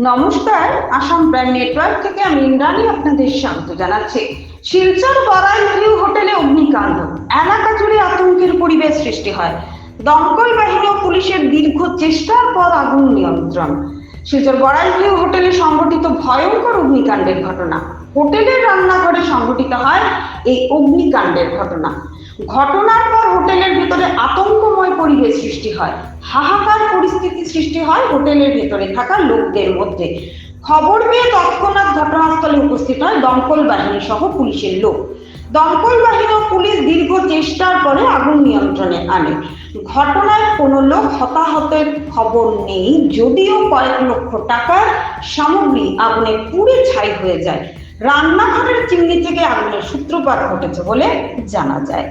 নমস্কার, Assam prime network থেকে আমি ইন্দ্রাণী আপনাদের স্বাগত জানাচ্ছি। শিলচর বরাই ভিউ হোটেলে অগ্নিকাণ্ড। এলাকা জুড়ে আতঙ্কের পরিবেশ সৃষ্টি হয়। দমকল বাহিনী ও পুলিশের দীর্ঘ চেষ্টার পর আগুন নিয়ন্ত্রণ। শিলচর বরাই ভিউ হোটেলে সংঘটিত ভয়ঙ্কর অগ্নিকাণ্ডের ঘটনা। হোটেলের রান্নাঘরে সংঘটিত হয় এই অগ্নিকাণ্ডের ঘটনা। ঘটনার পর হোটেলের ভিতরে আতঙ্কময় পরিবেশ সৃষ্টি হয়। হাহাকার পরিস্থিতি সৃষ্টি হয় হোটেলের ভেতরে থাকা লোকদের মধ্যে। খবর পেয়ে তৎক্ষণাৎ ঘটনাস্থলে উপস্থিত হয় দমকল বাহিনী সহ পুলিশের লোক। দমকল বাহিনী ও পুলিশ দীর্ঘ চেষ্টার পরে আগুন নিয়ন্ত্রণে আনে। ঘটনায় কোনো লোক হতাহতের খবর নেই, যদিও কয়েক লক্ষ টাকার সামগ্রী আগুনে পুড়ে ছাই হয়ে যায়। রান্নাঘরের চিমনি থেকে আগুনের সূত্রপাত ঘটেছে বলে জানা যায়।